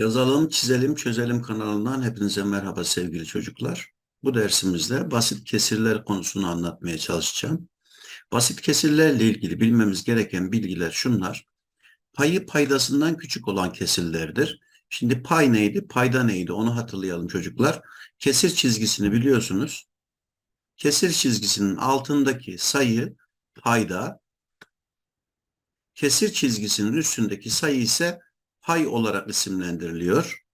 Yazalım, çizelim, çözelim kanalından hepinize merhaba sevgili çocuklar. Bu dersimizde basit kesirler konusunu anlatmaya çalışacağım. Basit kesirlerle ilgili bilmemiz gereken bilgiler şunlar. Payı paydasından küçük olan kesirlerdir. Şimdi pay neydi, payda neydi onu hatırlayalım çocuklar. Kesir çizgisini biliyorsunuz. Kesir çizgisinin altındaki sayı payda, kesir çizgisinin üstündeki sayı ise pay olarak isimlendiriliyor.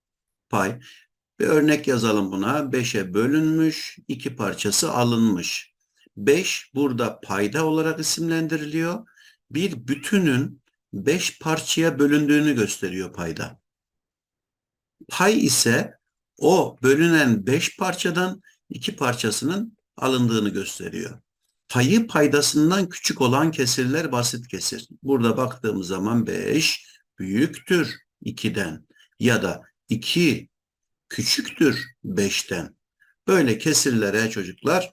Pay. Bir örnek yazalım buna. 5'e bölünmüş, iki parçası alınmış. 5 burada payda olarak isimlendiriliyor. Bir bütünün 5 parçaya bölündüğünü gösteriyor payda. Pay ise o bölünen 5 parçadan iki parçasının alındığını gösteriyor. Payı paydasından küçük olan kesirler basit kesir. Burada baktığımız zaman 5 büyüktür 2'den ya da 2 küçüktür 5'ten. Böyle kesirlere çocuklar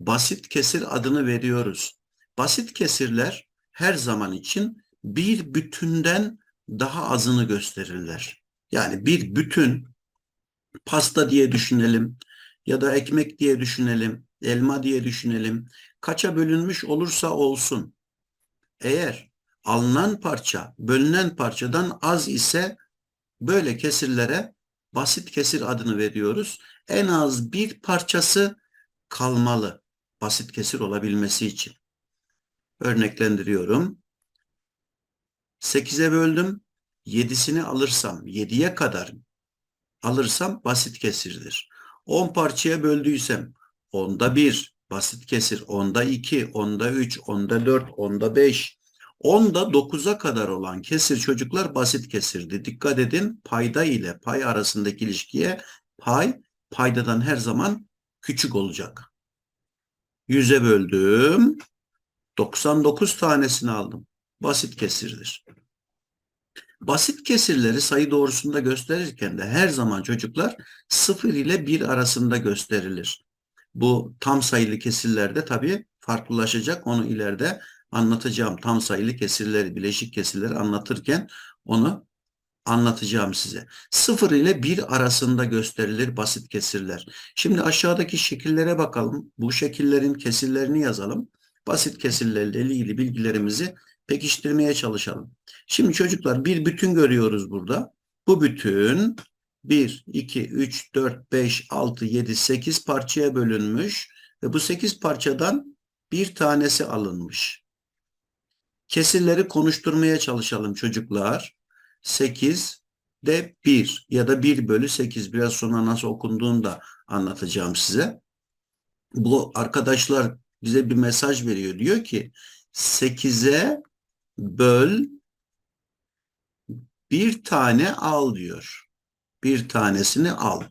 basit kesir adını veriyoruz. Basit kesirler her zaman için bir bütünden daha azını gösterirler. Yani bir bütün pasta diye düşünelim ya da ekmek diye düşünelim, elma diye düşünelim. Kaça bölünmüş olursa olsun. Eğer alınan parça bölünen parçadan az ise böyle kesirlere basit kesir adını veriyoruz. En az bir parçası kalmalı basit kesir olabilmesi için. Örneklendiriyorum. 8'e böldüm. 7'sini alırsam 7'ye kadar alırsam basit kesirdir. 10 parçaya böldüysem onda 1 basit kesir, onda 2, onda 3, onda 4, onda 5, onda 9'a kadar olan kesir çocuklar basit kesirdi. Dikkat edin payda ile pay arasındaki ilişkiye pay paydadan her zaman küçük olacak. 100'e böldüm. 99 tanesini aldım. Basit kesirdir. Basit kesirleri sayı doğrusunda gösterirken de her zaman çocuklar 0 ile 1 arasında gösterilir. Bu tam sayılı kesirlerde tabii farklılaşacak. Onu ileride anlatacağım. Tam sayılı kesirleri, bileşik kesirleri anlatırken onu anlatacağım size. 0 ile 1 arasında gösterilir basit kesirler. Şimdi aşağıdaki şekillere bakalım. Bu şekillerin kesirlerini yazalım. Basit kesirlerle ilgili bilgilerimizi pekiştirmeye çalışalım. Şimdi çocuklar bir bütün görüyoruz burada. Bu bütün 1, 2, 3, 4, 5, 6, 7, 8 parçaya bölünmüş ve bu 8 parçadan bir tanesi alınmış. Kesirleri konuşturmaya çalışalım çocuklar. 8 de 1 ya da 1 bölü 8 biraz sonra nasıl okunduğunu da anlatacağım size. Bu arkadaşlar bize bir mesaj veriyor. Diyor ki 8'e böl bir tane al diyor. Bir tanesini al.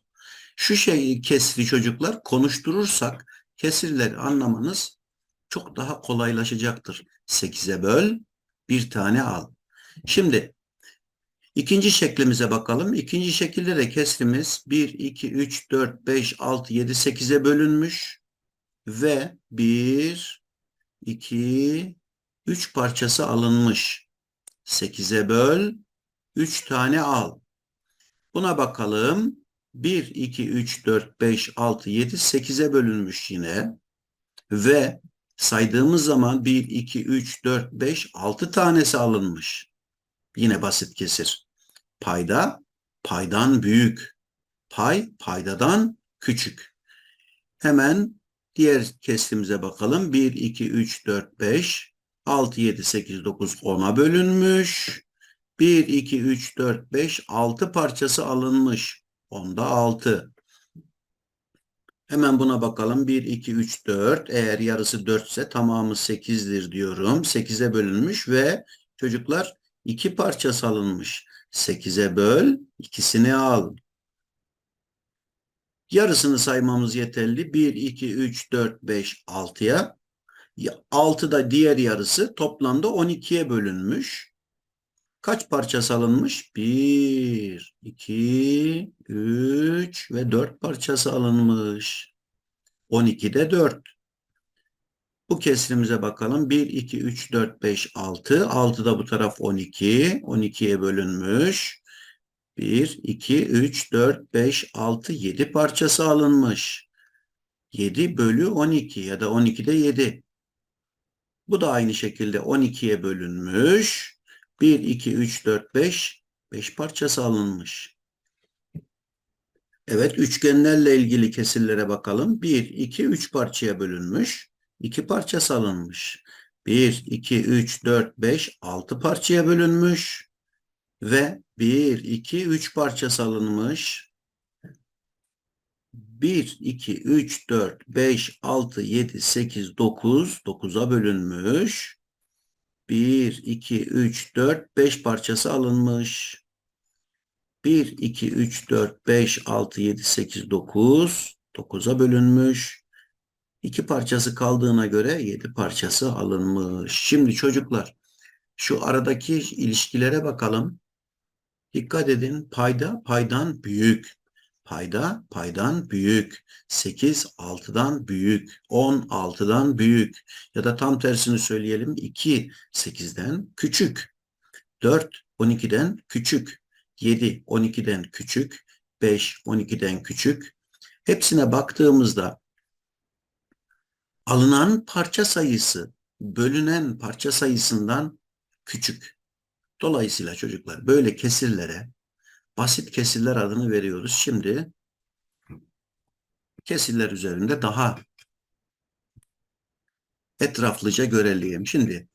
Şu şeyi kesri çocuklar konuşturursak kesirleri anlamanız çok daha kolaylaşacaktır. 8'e böl bir tane al. Şimdi ikinci şeklimize bakalım. İkinci şekilde de kesrimiz 1, 2, 3, 4, 5, 6, 7, 8'e bölünmüş ve 1, 2, 3 parçası alınmış. 8'e böl, 3 tane al. Buna bakalım. 1, 2, 3, 4, 5, 6, 7, 8'e bölünmüş yine. Ve saydığımız zaman 1, 2, 3, 4, 5, 6 tanesi alınmış. Yine basit kesir. Payda paydan büyük. Pay paydadan küçük. Hemen diğer kesrimize bakalım. 1, 2, 3, 4, 5, 6, 7, 8, 9, 10'a bölünmüş. 1, 2, 3, 4, 5, 6 parçası alınmış. Onda 6. Hemen buna bakalım. 1, 2, 3, 4. Eğer yarısı 4 ise tamamı 8'dir diyorum. 8'e bölünmüş ve çocuklar 2 parçası alınmış. 8'e böl, ikisini al. Yarısını saymamız yeterli. 1, 2, 3, 4, 5, 6'ya. 6 da diğer yarısı toplamda 12'ye bölünmüş. Kaç parça alınmış? 1, 2, 3 ve 4 parçası alınmış. 12'de 4. Bu kesrimize bakalım. 1, 2, 3, 4, 5, 6. 6 da bu taraf 12. 12'ye bölünmüş. 1, 2, 3, 4, 5, 6, 7 parçası alınmış. 7 bölü 12 ya da 12'de 7. Bu da aynı şekilde 12'ye bölünmüş. 1, 2, 3, 4, 5. 5 parçası alınmış. Evet üçgenlerle ilgili kesirlere bakalım. 1, 2, 3 parçaya bölünmüş. 2 parçası alınmış. 1, 2, 3, 4, 5, 6 parçaya bölünmüş. Ve 1, 2, 3 parçası alınmış. 1, 2, 3, 4, 5, 6, 7, 8, 9, 9'a bölünmüş. 1, 2, 3, 4, 5 parçası alınmış. 1, 2, 3, 4, 5, 6, 7, 8, 9. 9'a bölünmüş. 2 parçası kaldığına göre 7 parçası alınmış. Şimdi çocuklar şu aradaki ilişkilere bakalım. Dikkat edin payda paydan büyük. Payda paydan büyük. 8 6'dan büyük. 10 6'dan büyük. Ya da tam tersini söyleyelim. 2 8'den küçük. 4 12'den küçük. 7 12'den küçük. 5 12'den küçük. Hepsine baktığımızda alınan parça sayısı bölünen parça sayısından küçük. Dolayısıyla çocuklar böyle kesirlere basit kesirler adını veriyoruz. Şimdi kesirler üzerinde daha etraflıca görelim. Şimdi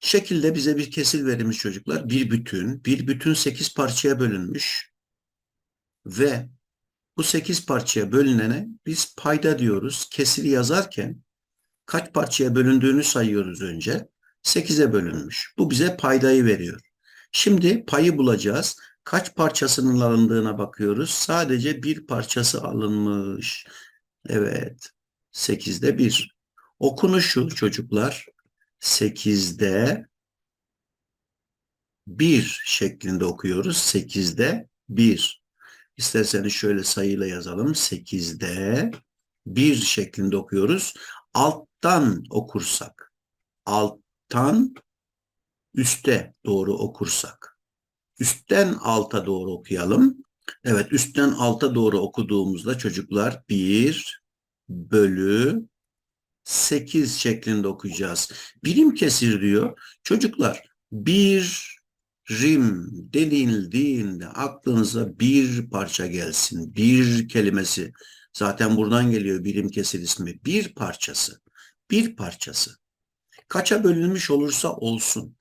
şekilde bize bir kesir verilmiş çocuklar. Bir bütün, bir bütün sekiz parçaya bölünmüş ve bu sekiz parçaya bölünene biz payda diyoruz. Kesiri yazarken kaç parçaya bölündüğünü sayıyoruz önce. 8'e bölünmüş. Bu bize paydayı veriyor. Şimdi payı bulacağız. Kaç parçasının alındığına bakıyoruz. Sadece bir parçası alınmış. Evet. 8'de 1. Okunuşu çocuklar 8'de 1 şeklinde okuyoruz. 8'de 1. İsterseniz şöyle sayıyla yazalım. 8'de 1 şeklinde okuyoruz. Alttan okursak. Alttan üste doğru okursak. Üstten alta doğru okuyalım. Evet üstten alta doğru okuduğumuzda çocuklar 1 bölü 8 şeklinde okuyacağız. Birim kesir diyor. Çocuklar bir rim denildiğinde aklınıza bir parça gelsin. Bir kelimesi zaten buradan geliyor birim kesir ismi. Bir parçası. Bir parçası. Kaça bölünmüş olursa olsun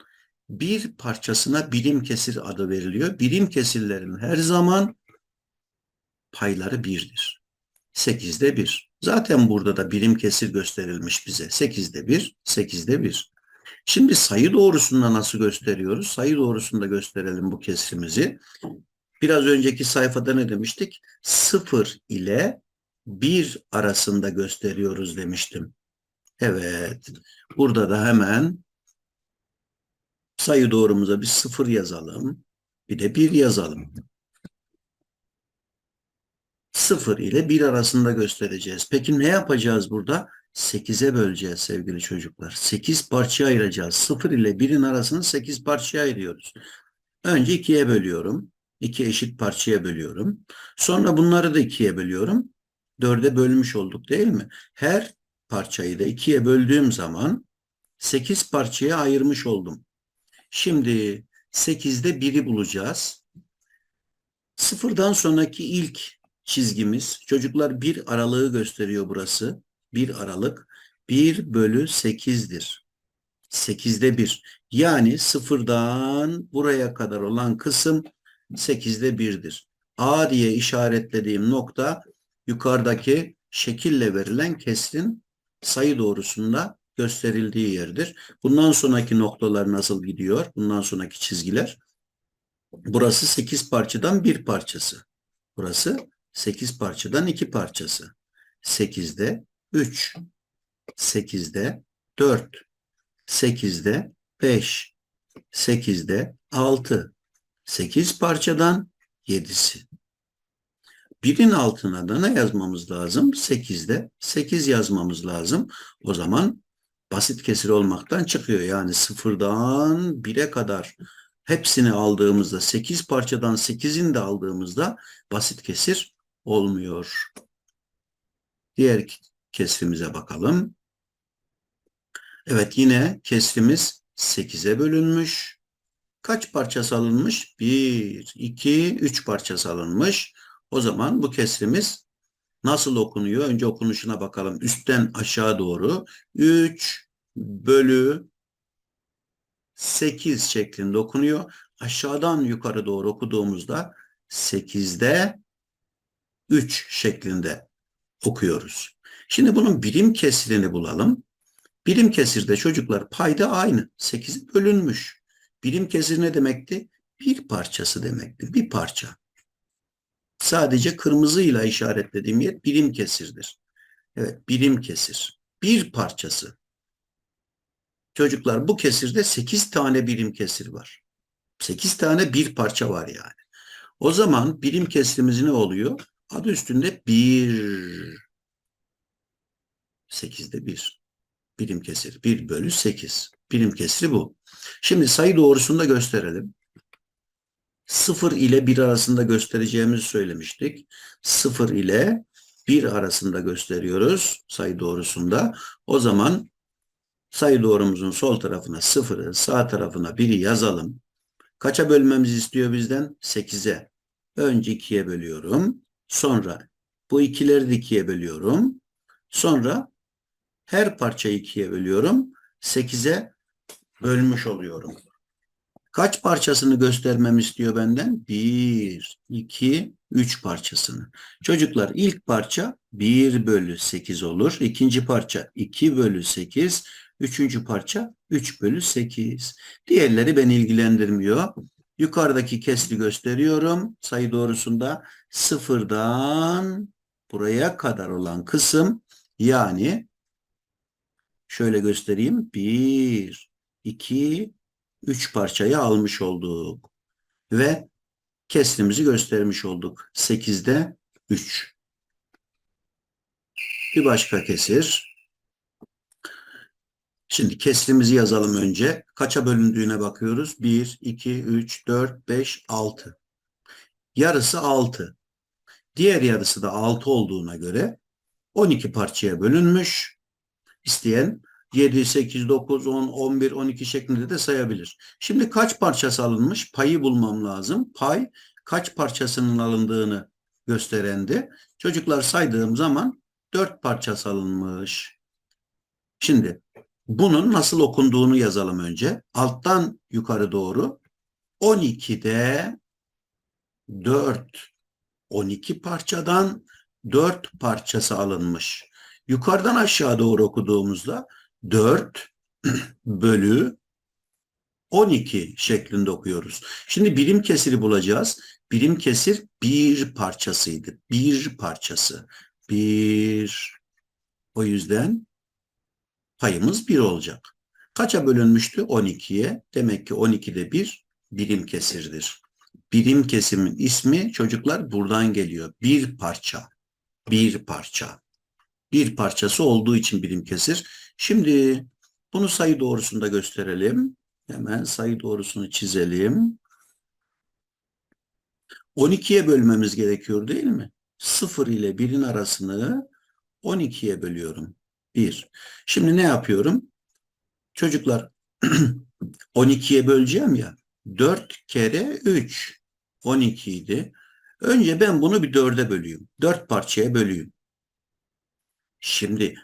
bir parçasına birim kesir adı veriliyor. Birim kesirlerin her zaman payları birdir. 8'de 1. Zaten burada da birim kesir gösterilmiş bize. 8'de 1, 8'de 1. Şimdi sayı doğrusunda nasıl gösteriyoruz? Sayı doğrusunda gösterelim bu kesrimizi. Biraz önceki sayfada ne demiştik? 0 ile 1 arasında gösteriyoruz demiştim. Evet. Burada da hemen sayı doğrumuza bir 0 yazalım. Bir de 1 yazalım. 0 ile 1 arasında göstereceğiz. Peki ne yapacağız burada? 8'e böleceğiz sevgili çocuklar. 8 parçaya ayıracağız. 0 ile 1'in arasını 8 parçaya ayırıyoruz. Önce 2'ye bölüyorum. 2 eşit parçaya bölüyorum. Sonra bunları da 2'ye bölüyorum. 4'e bölmüş olduk değil mi? Her parçayı da 2'ye böldüğüm zaman 8 parçaya ayırmış oldum. Şimdi 8'de 1'i bulacağız. Sıfırdan sonraki ilk çizgimiz çocuklar bir aralığı gösteriyor burası. Bir aralık 1 bölü 8'dir. 8'de 1. Yani sıfırdan buraya kadar olan kısım 8'de 1'dir. A diye işaretlediğim nokta yukarıdaki şekille verilen kesrin sayı doğrusunda gösterildiği yerdir. Bundan sonraki noktalar nasıl gidiyor? Bundan sonraki çizgiler. Burası 8 parçadan bir parçası. Burası 8 parçadan iki parçası. 8'de 3, 8'de 4, 8'de 5, 8'de 6, 8 parçadan 7'si. Birin altına da ne yazmamız lazım? 8'de 8 yazmamız lazım. O zaman basit kesir olmaktan çıkıyor. Yani sıfırdan bire kadar hepsini aldığımızda 8 parçadan 8'ini de aldığımızda basit kesir olmuyor. Diğer kesrimize bakalım. Evet yine kesrimiz 8'e bölünmüş. Kaç parça alınmış? 1, 2, 3 parça alınmış. O zaman bu kesrimiz nasıl okunuyor? Önce okunuşuna bakalım. Üstten aşağı doğru 3 bölü 8 şeklinde okunuyor. Aşağıdan yukarı doğru okuduğumuzda 8'de 3 şeklinde okuyoruz. Şimdi bunun birim kesirini bulalım. Birim kesirde çocuklar payda aynı. 8 bölünmüş. Birim kesir ne demekti? Bir parçası demekti. Bir parça. Sadece kırmızıyla işaretlediğim yer birim kesirdir. Evet birim kesir. Bir parçası. Çocuklar bu kesirde 8 tane birim kesir var. 8 tane bir parça var yani. O zaman birim kesrimiz ne oluyor? Adı üstünde 1. 8'de 1. Birim kesir. 1 bölü 8. Birim kesri bu. Şimdi sayı doğrusunu da gösterelim. 0 ile 1 arasında göstereceğimizi söylemiştik. 0 ile 1 arasında gösteriyoruz sayı doğrusunda. O zaman sayı doğrumuzun sol tarafına 0'ı, sağ tarafına 1'i yazalım. Kaça bölmemizi istiyor bizden? 8'e. Önce 2'ye bölüyorum. Sonra bu ikileri de 2'ye bölüyorum. Sonra her parçayı 2'ye bölüyorum. 8'e bölmüş oluyorum. Kaç parçasını göstermemi istiyor benden? 1, 2, 3 parçasını. Çocuklar ilk parça 1 bölü 8 olur. İkinci parça 2 bölü 8. Üçüncü parça 3 bölü 8. Diğerleri beni ilgilendirmiyor. Yukarıdaki kesri gösteriyorum. Sayı doğrusunda sıfırdan buraya kadar olan kısım yani şöyle göstereyim. 1, 2, 3 parçayı almış olduk. Ve kesrimizi göstermiş olduk. 8'de 3. Bir başka kesir. Şimdi kesrimizi yazalım önce. Kaça bölündüğüne bakıyoruz. 1, 2, 3, 4, 5, 6. Yarısı 6. Diğer yarısı da 6 olduğuna göre 12 parçaya bölünmüş. İsteyen 7, 8, 9, 10, 11, 12 şeklinde de sayabilir. Şimdi kaç parçası alınmış? Payı bulmam lazım. Pay kaç parçasının alındığını gösterendi. Çocuklar saydığım zaman 4 parçası alınmış. Şimdi bunun nasıl okunduğunu yazalım önce. Alttan yukarı doğru 12'de 4 12 parçadan 4 parçası alınmış. Yukarıdan aşağı doğru okuduğumuzda 4 bölü 12 şeklinde okuyoruz. Şimdi birim kesiri bulacağız. Birim kesir bir parçasıydı. Bir parçası. Bir. O yüzden payımız 1 olacak. Kaça bölünmüştü? 12'ye. Demek ki 12'de 1 birim kesirdir. Birim kesimin ismi çocuklar buradan geliyor. Bir parça. Bir parça. Bir parçası olduğu için birim kesir. Şimdi bunu sayı doğrusunda gösterelim. Hemen sayı doğrusunu çizelim. 12'ye bölmemiz gerekiyor değil mi? 0 ile 1'in arasını 12'ye bölüyorum. 1. Şimdi ne yapıyorum? Çocuklar 12'ye böleceğim ya. 4 kere 3. 12 idi. Önce ben bunu bir 4'e bölüyorum. 4 parçaya bölüyorum. Şimdi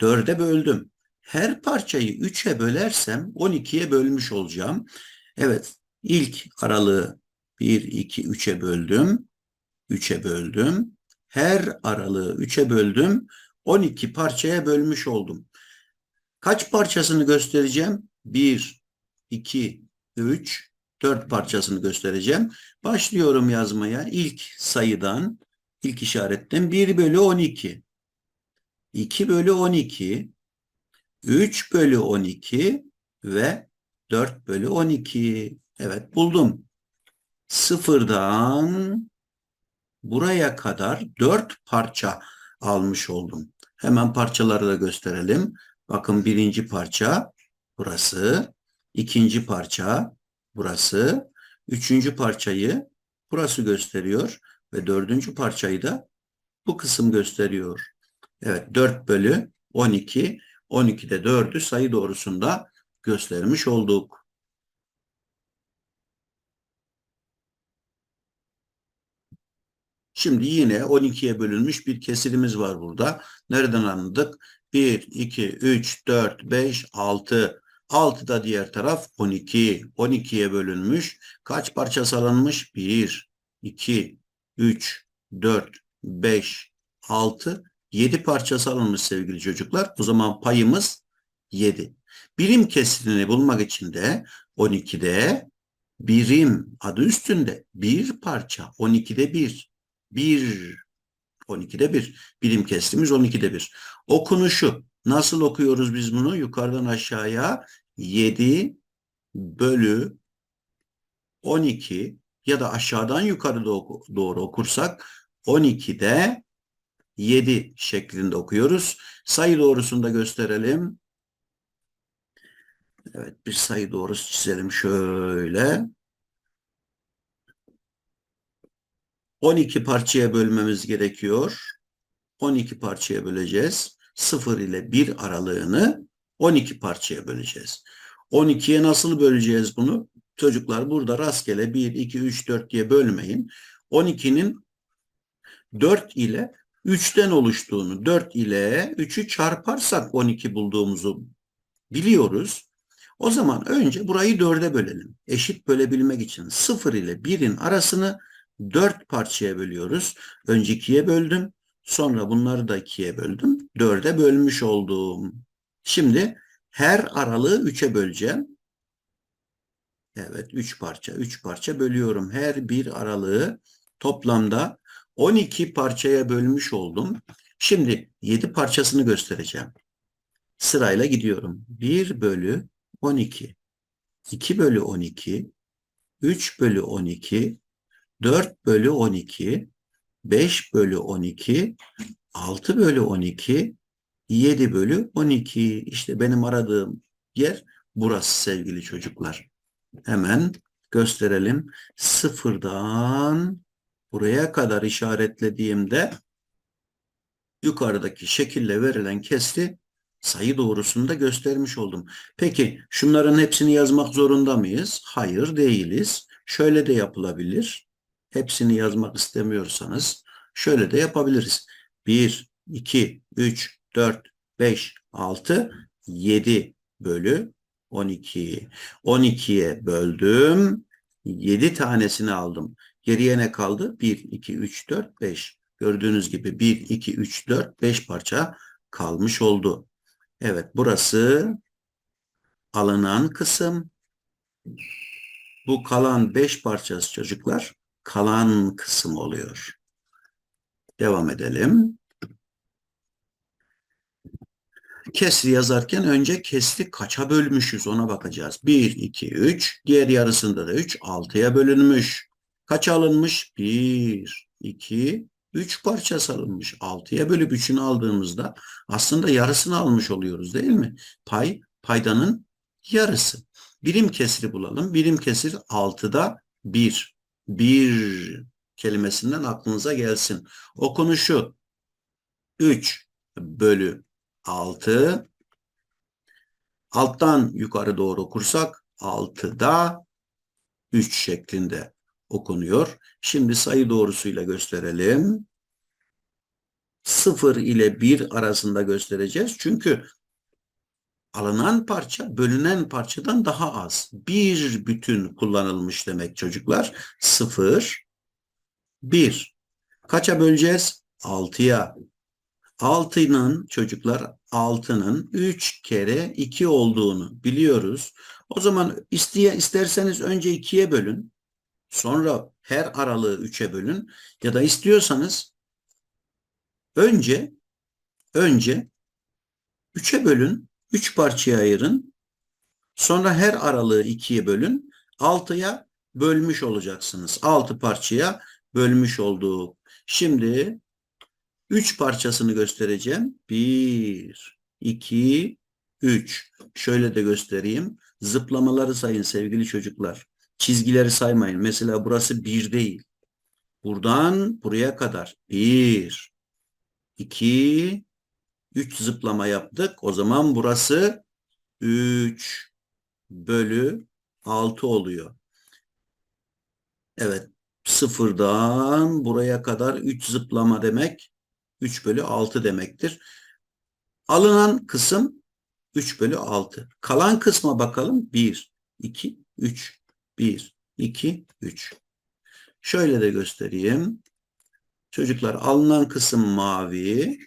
4'e böldüm. Her parçayı 3'e bölersem 12'ye bölmüş olacağım. Evet ilk aralığı 1, 2, 3'e böldüm. 3'e böldüm. Her aralığı 3'e böldüm. 12 parçaya bölmüş oldum. Kaç parçasını göstereceğim? 1, 2, 3, 4 parçasını göstereceğim. Başlıyorum yazmaya. İlk sayıdan, ilk işaretten 1 bölü 12. 2 bölü 12. 3 bölü 12 ve 4 bölü 12. Evet buldum. Sıfırdan buraya kadar 4 parça almış oldum. Hemen parçaları da gösterelim. Bakın birinci parça burası. ikinci parça burası. Üçüncü parçayı burası gösteriyor ve dördüncü parçayı da bu kısım gösteriyor. Evet 4 bölü 12. 12'de 4'ü sayı doğrusunda göstermiş olduk. Şimdi yine 12'ye bölünmüş bir kesirimiz var burada. Nereden anladık? 1, 2, 3, 4, 5, 6. 6 da diğer taraf 12. 12'ye bölünmüş. Kaç parça salınmış? 1, 2, 3, 4, 5, 6, 7 parça salınmış sevgili çocuklar. O zaman payımız 7. Birim kesirini bulmak için de 12'de birim adı üstünde bir parça 12'de 1. 1 12'de 1. Birim kesrimiz 12'de 1. Okunuşu nasıl okuyoruz biz bunu? Yukarıdan aşağıya 7 bölü 12 ya da aşağıdan yukarı doğru okursak 12'de 7 şeklinde okuyoruz. Sayı doğrusunu da gösterelim. Evet bir sayı doğrusu çizelim şöyle. 12 parçaya bölmemiz gerekiyor. 12 parçaya böleceğiz. 0 ile 1 aralığını 12 parçaya böleceğiz. 12'ye nasıl böleceğiz bunu? Çocuklar burada rastgele 1, 2, 3, 4 diye bölmeyin. 12'nin 4 ile 3'ten oluştuğunu, 4 ile 3'ü çarparsak 12 bulduğumuzu biliyoruz. O zaman önce burayı 4'e bölelim. Eşit bölebilmek için 0 ile 1'in arasını 4 parçaya bölüyoruz. Önce 2'ye böldüm. Sonra bunları da 2'ye böldüm. 4'e bölmüş oldum. Şimdi her aralığı 3'e böleceğim. Evet 3 parça 3 parça bölüyorum. Her bir aralığı toplamda 12 parçaya bölmüş oldum. Şimdi 7 parçasını göstereceğim. Sırayla gidiyorum. 1 bölü 12. 2 bölü 12. 3 bölü 12. 4 bölü 12. 5 bölü 12. 6 bölü 12. 7 bölü 12. İşte benim aradığım yer burası sevgili çocuklar. Hemen gösterelim. Sıfırdan buraya kadar işaretlediğimde yukarıdaki şekille verilen kesti sayı doğrusunu da göstermiş oldum. Peki şunların hepsini yazmak zorunda mıyız? Hayır değiliz. Şöyle de yapılabilir. Hepsini yazmak istemiyorsanız şöyle de yapabiliriz. 1, 2, 3, 4, 5, 6, 7 bölü 12. 12'ye böldüm. 7 tanesini aldım. Geriye ne kaldı? 1, 2, 3, 4, 5. Gördüğünüz gibi 1, 2, 3, 4, 5 parça kalmış oldu. Evet burası alınan kısım. Bu kalan 5 parçası çocuklar kalan kısım oluyor. Devam edelim. Kesri yazarken önce kesri kaça bölmüşüz ona bakacağız. 1, 2, 3. Diğer yarısında da 3. 6'ya bölünmüş. Kaç alınmış? 1, 2, 3 parça alınmış. 6'ya bölüp 3'ünü aldığımızda aslında yarısını almış oluyoruz değil mi? Pay, paydanın yarısı. Birim kesri bulalım. Birim kesir 6'da 1. 1 kelimesinden aklınıza gelsin. Okunuşu 3 bölü 6. Alttan yukarı doğru okursak 6'da 3 şeklinde okunuyor. Şimdi sayı doğrusuyla gösterelim. 0 ile 1 arasında göstereceğiz. Çünkü alınan parça bölünen parçadan daha az. Bir bütün kullanılmış demek çocuklar. 0, 1. Kaça böleceğiz? 6'ya. 6'nın çocuklar 6'nın 3 kere 2 olduğunu biliyoruz. O zaman isteye, isterseniz önce 2'ye bölün. Sonra her aralığı 3'e bölün. Ya da istiyorsanız önce önce 3'e bölün. 3 parçaya ayırın. Sonra her aralığı 2'ye bölün. 6'ya bölmüş olacaksınız. 6 parçaya bölmüş olduk. Şimdi 3 parçasını göstereceğim. 1, 2, 3. Şöyle de göstereyim. Zıplamaları sayın sevgili çocuklar. Çizgileri saymayın. Mesela burası 1 değil. Buradan buraya kadar 1, 2, 3 zıplama yaptık. O zaman burası 3 bölü 6 oluyor. Evet. Sıfırdan buraya kadar 3 zıplama demek 3 bölü 6 demektir. Alınan kısım 3 bölü 6. Kalan kısma bakalım. 1, 2, 3. 1, 2, 3. Şöyle de göstereyim. Çocuklar alınan kısım mavi.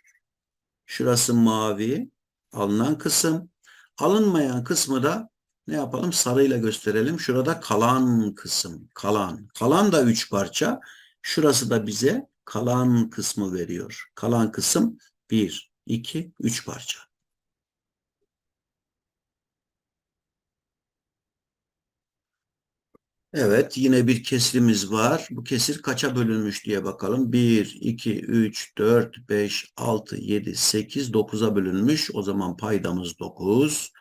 Şurası mavi. Alınan kısım. Alınmayan kısmı da ne yapalım? Sarıyla gösterelim. Şurada kalan kısım. Kalan. Kalan da 3 parça. Şurası da bize kalan kısmı veriyor. Kalan kısım 1, 2, 3 parça. Evet, yine bir kesrimiz var. Bu kesir kaça bölünmüş diye bakalım. 1, 2, 3, 4, 5, 6, 7, 8, 9'a bölünmüş. O zaman paydamız 9.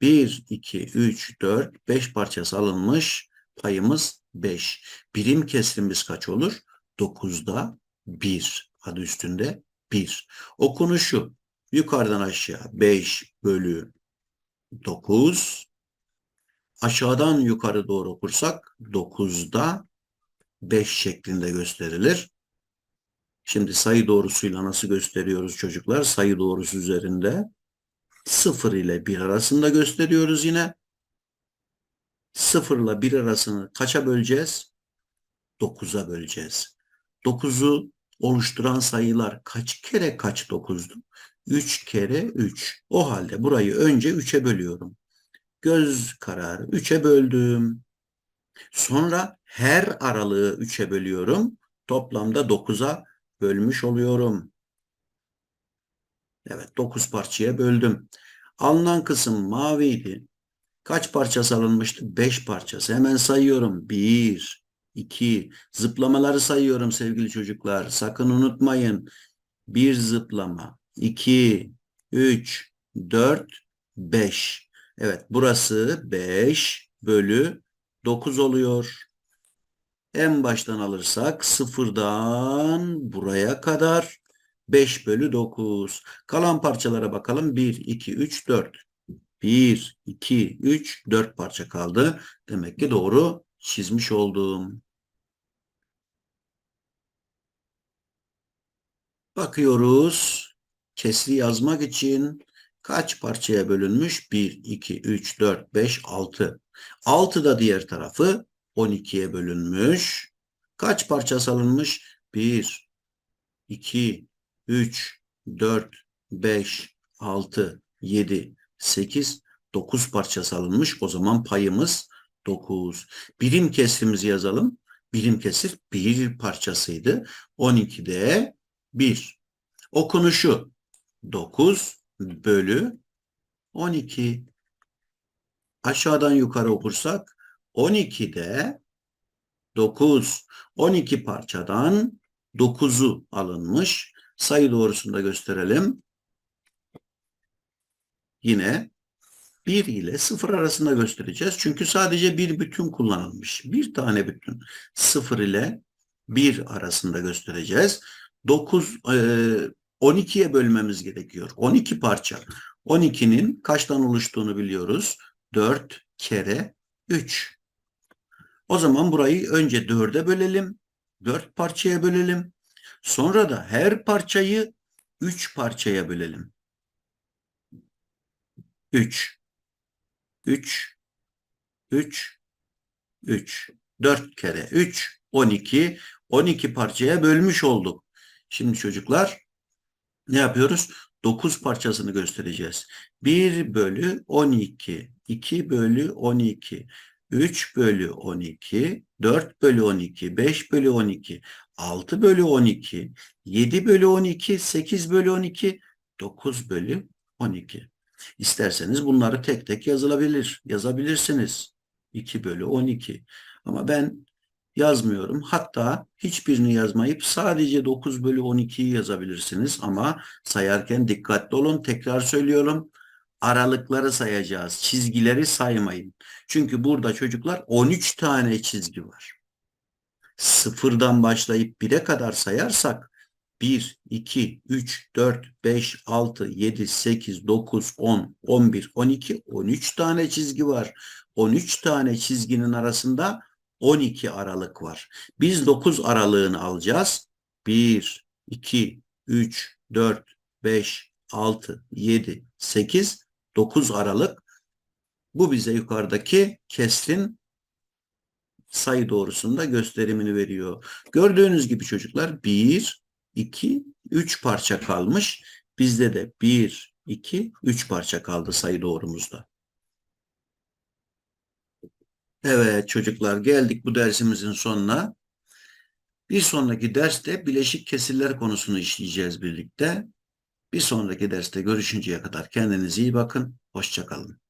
1, 2, 3, 4, 5 parçası alınmış. Payımız 5. Birim kesrimiz kaç olur? 9'da 1. Adı üstünde 1. Okunuşu yukarıdan aşağı 5 bölü 9 aşağıdan yukarı doğru okursak 9'da 5 şeklinde gösterilir. Şimdi sayı doğrusuyla nasıl gösteriyoruz çocuklar? Sayı doğrusu üzerinde 0 ile 1 arasında gösteriyoruz yine. 0 ile 1 arasını kaça böleceğiz? 9'a böleceğiz. 9'u oluşturan sayılar kaç kere kaç 9'du? 3 kere 3. O halde burayı önce 3'e bölüyorum göz kararı 3'e böldüm. Sonra her aralığı 3'e bölüyorum. Toplamda 9'a bölmüş oluyorum. Evet 9 parçaya böldüm. Alınan kısım maviydi. Kaç parçası alınmıştı? 5 parçası. Hemen sayıyorum. 1, 2, zıplamaları sayıyorum sevgili çocuklar. Sakın unutmayın. 1 zıplama, 2, 3, 4, 5. Evet burası 5 bölü 9 oluyor. En baştan alırsak sıfırdan buraya kadar 5 bölü 9. Kalan parçalara bakalım. 1, 2, 3, 4. 1, 2, 3, 4 parça kaldı. Demek ki doğru çizmiş oldum. Bakıyoruz. Kesri yazmak için kaç parçaya bölünmüş? 1, 2, 3, 4, 5, 6. 6 da diğer tarafı 12'ye bölünmüş. Kaç parça salınmış? 1, 2, 3, 4, 5, 6, 7, 8, 9 parça salınmış. O zaman payımız 9. Birim kesrimizi yazalım. Birim kesir bir parçasıydı. 12'de 1. Okunuşu 9 bölü 12. Aşağıdan yukarı okursak 12'de 9. 12 parçadan 9'u alınmış. Sayı doğrusunda gösterelim. Yine 1 ile 0 arasında göstereceğiz. Çünkü sadece bir bütün kullanılmış. Bir tane bütün 0 ile 1 arasında göstereceğiz. 9 12'ye bölmemiz gerekiyor. 12 parça. 12'nin kaçtan oluştuğunu biliyoruz. 4 kere 3. O zaman burayı önce 4'e bölelim. 4 parçaya bölelim. Sonra da her parçayı 3 parçaya bölelim. 3 3 3 3 4 kere 3 12 12 parçaya bölmüş olduk. Şimdi çocuklar ne yapıyoruz? 9 parçasını göstereceğiz. 1 bölü 12, 2 bölü 12, 3 bölü 12, 4 bölü 12, 5 bölü 12, 6 bölü 12, 7 bölü 12, 8 bölü 12, 9 bölü 12. İsterseniz bunları tek tek yazılabilir, yazabilirsiniz. 2 bölü 12. Ama ben yazmıyorum. Hatta hiçbirini yazmayıp sadece 9 bölü 12'yi yazabilirsiniz ama sayarken dikkatli olun. Tekrar söylüyorum. aralıkları sayacağız. Çizgileri saymayın. Çünkü burada çocuklar 13 tane çizgi var. Sıfırdan başlayıp 1'e kadar sayarsak 1, 2, 3, 4, 5, 6, 7, 8, 9, 10, 11, 12, 13 tane çizgi var. 13 tane çizginin arasında 12 aralık var. Biz 9 aralığını alacağız. 1, 2, 3, 4, 5, 6, 7, 8, 9 aralık. Bu bize yukarıdaki kesrin sayı doğrusunda gösterimini veriyor. Gördüğünüz gibi çocuklar 1, 2, 3 parça kalmış. Bizde de 1, 2, 3 parça kaldı sayı doğrumuzda. Evet çocuklar geldik bu dersimizin sonuna. Bir sonraki derste bileşik kesirler konusunu işleyeceğiz birlikte. Bir sonraki derste görüşünceye kadar kendinize iyi bakın. Hoşçakalın.